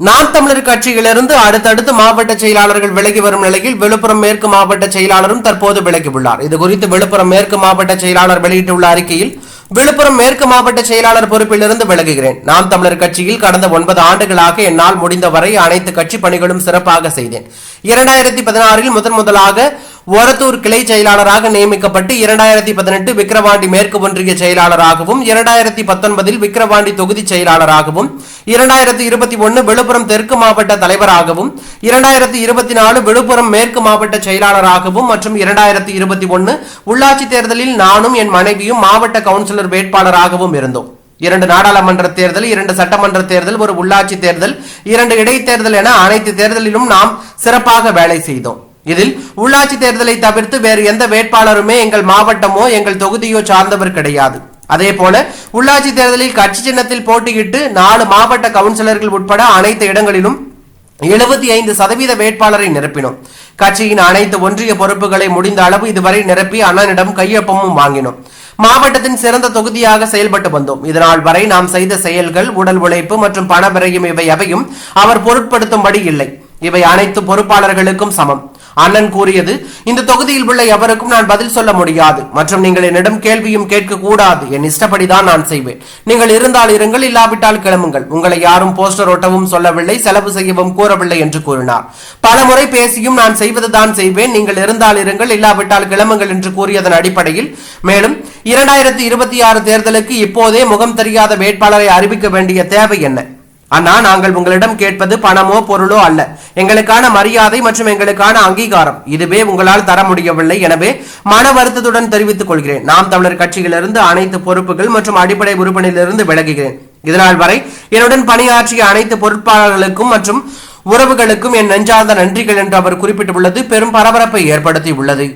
நாம் தமிழர் கட்சியிலிருந்து அடுத்தடுத்து மாவட்ட செயலாளர்கள் விலகி வரும் நிலையில் விழுப்புரம் மேற்கு மாவட்ட செயலாளரும் தற்போது விலகியுள்ளார். இது குறித்து விழுப்புரம் மேற்கு மாவட்ட செயலாளர் வெளியிட்டுள்ள அறிக்கையில் விழுப்புரம் மேற்கு மாவட்ட செயலாளர் பொறுப்பிலிருந்து விலகுகிறேன். நாம் தமிழர் கட்சியில் கடந்த ஒன்பது ஆண்டுகளாக என்னால் முடிந்தவரை அனைத்து கட்சி பணிகளும் சிறப்பாக செய்தேன். இரண்டாயிரத்தி பதினாறில் முதன் முதலாக ஒரத்தூர் கிளை செயலாளராக நியமிக்கப்பட்டு இரண்டாயிரத்தி பதினெட்டு விக்கிரவாண்டி மேற்கு ஒன்றிய செயலாளராகவும் இரண்டாயிரத்தி பத்தொன்பதில் விக்கிரவாண்டி தொகுதி செயலாளராகவும் இரண்டாயிரத்தி இருபத்தி ஒன்று விழுப்புரம் தெற்கு மாவட்ட தலைவராகவும் இரண்டாயிரத்தி இருபத்தி நாலு விழுப்புரம் மேற்கு மாவட்ட செயலாளராகவும் மற்றும் இரண்டாயிரத்தி இருபத்தி ஒன்று உள்ளாட்சி தேர்தலில் நானும் என் மனைவியும் மாவட்ட கவுன்சிலர் வேட்பாளராகவும் இருந்தோம். இரண்டு நாடாளுமன்ற தேர்தல் இரண்டு சட்டமன்ற தேர்தல் ஒரு உள்ளாட்சி தேர்தல் இரண்டு இடைத்தேர்தல் என அனைத்து தேர்தலிலும் நாம் சிறப்பாக வேலை செய்தோம். இதில் உள்ளாட்சி தேர்தலை தவிர்த்து வேறு எந்த வேட்பாளருமே எங்கள் மாவட்டமோ எங்கள் தொகுதியோ சார்ந்தவர் கிடையாது. அதே போல உள்ளாட்சி தேர்தலில் கட்சி சின்னத்தில் போட்டியிட்டு நாலு மாவட்ட கவுன்சிலர்கள் உட்பட அனைத்து இடங்களிலும் எழுபத்தி ஐந்து சதவீத வேட்பாளரை நிரப்பினோம். கட்சியின் அனைத்து ஒன்றிய பொறுப்புகளை முடிந்த அளவு இதுவரை நிரப்பி அண்ணனிடம் கையொப்பமும் வாங்கினோம். மாவட்டத்தின் சிறந்த தொகுதியாக செயல்பட்டு வந்தோம். இதனால் வரை நாம் செய்த செயல்கள் உடல் உழைப்பு மற்றும் பண இவை எவையும் அவர் பொருட்படுத்தும்படி இல்லை. இவை அனைத்து பொறுப்பாளர்களுக்கும் சமம். அண்ணன் கூறியது இந்த தொகுதியில் உள்ள எவருக்கும் நான் பதில் சொல்ல முடியாது. மற்றும் நீங்கள் என்னிடம் கேள்வியும் கேட்க கூடாது என் இஷ்டப்படிதான் நான் செய்வேன். நீங்கள் இருந்தால் இருங்கள் இல்லாவிட்டால் கிளம்புங்கள். உங்களை யாரும் போஸ்டர் ஒட்டவும் சொல்லவில்லை செலவு செய்யவும் கூறவில்லை என்று கூறினார். பல முறை பேசியும் நான் செய்வதுதான் செய்வேன். நீங்கள் இருந்தால் இருங்கள் இல்லாவிட்டால் கிளம்புங்கள் என்று கூறியதன் அடிப்படையில் மேலும் இரண்டாயிரத்தி இருபத்தி ஆறு தேர்தலுக்கு இப்போதே முகம் தெரியாத வேட்பாளரை அறிவிக்க வேண்டிய தேவை என்ன? அண்ணா நாங்கள் உங்களிடம் கேட்பது பணமோ பொருளோ அல்ல. எங்களுக்கான மரியாதை மற்றும் எங்களுக்கான அங்கீகாரம். இதுவே உங்களால் தர முடியவில்லை. எனவே மன வருத்தத்துடன் தெரிவித்துக் கொள்கிறேன். நாம் தமிழர் கட்சியிலிருந்து அனைத்து பொறுப்புகள் மற்றும் அடிப்படை உறுப்பினரிலிருந்து விலகுகிறேன். இதனால் வரை என்னுடன் பணியாற்றிய அனைத்து பொறுப்பாளர்களுக்கும் மற்றும் உறவுகளுக்கும் என் நெஞ்சார்ந்த நன்றிகள் என்று அவர் குறிப்பிட்டுள்ளது. பெரும் பரபரப்பை ஏற்படுத்தியுள்ளது.